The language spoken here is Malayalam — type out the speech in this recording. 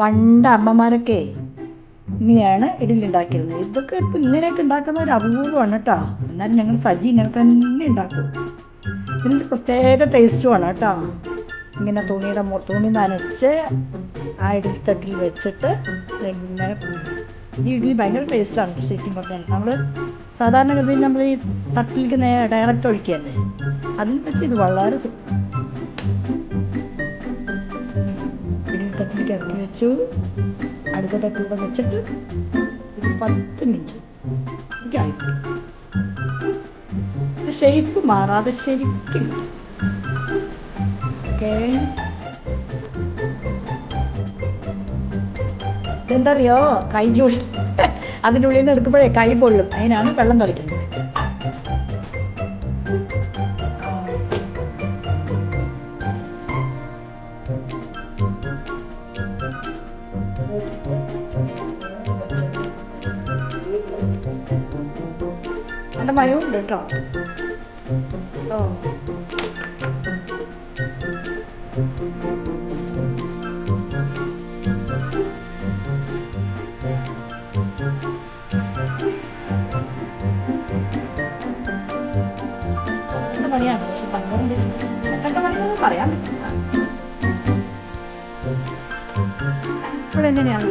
പണ്ട് അമ്മമാരൊക്കെ ഇങ്ങനെയാണ് ഇഡലി ഉണ്ടാക്കിയിരുന്നത് ഇതൊക്കെ ഇങ്ങനെയൊക്കെ ഉണ്ടാക്കുന്ന ഒരു അപൂർവമാണ് കേട്ടോ. എന്നാലും ഞങ്ങൾ സജി ഇങ്ങനെ തന്നെ ഉണ്ടാക്കും ഇതിനൊരു പ്രത്യേക ടേസ്റ്റുമാണ് കേട്ടോ. ഇങ്ങനെ തുണിയുടെ തുണി നനച്ച് ആ ഇഡലി തട്ടിൽ വെച്ചിട്ട് ഇങ്ങനെ ഈ ഇഡലി ഭയങ്കര ടേസ്റ്റാണ് ശരിക്കും പറഞ്ഞാൽ. നമ്മൾ സാധാരണഗതിയിൽ നമ്മൾ ഈ തട്ടിലേക്ക് നേരെ ഡയറക്റ്റ് ഒഴിക്കുകയല്ലേ അതിൽ വെച്ച് ഇത് വളരെ ഇറക്കി വെച്ചു. അടുത്ത തട്ടിലൂടെ വെച്ചിട്ട് ഒരു പത്ത് മിനിറ്റ് ഷേപ്പ് മാറാതെ ശരിക്കും ഓക്കെ ഇതെന്തറിയോ? കൈ ജോലി അതിന്റെ ഉള്ളിൽ നിന്ന് എടുക്കുമ്പോഴേ കൈ പൊള്ളും. അതിനാണ് വെള്ളം തളിക്കുന്നത്. നല്ല മയമുണ്ട് കേട്ടോ. ഓ. മണിയാണ് പക്ഷെ പറയാൻ പറ്റില്ല. ഇപ്പോഴെങ്ങനെയാണ്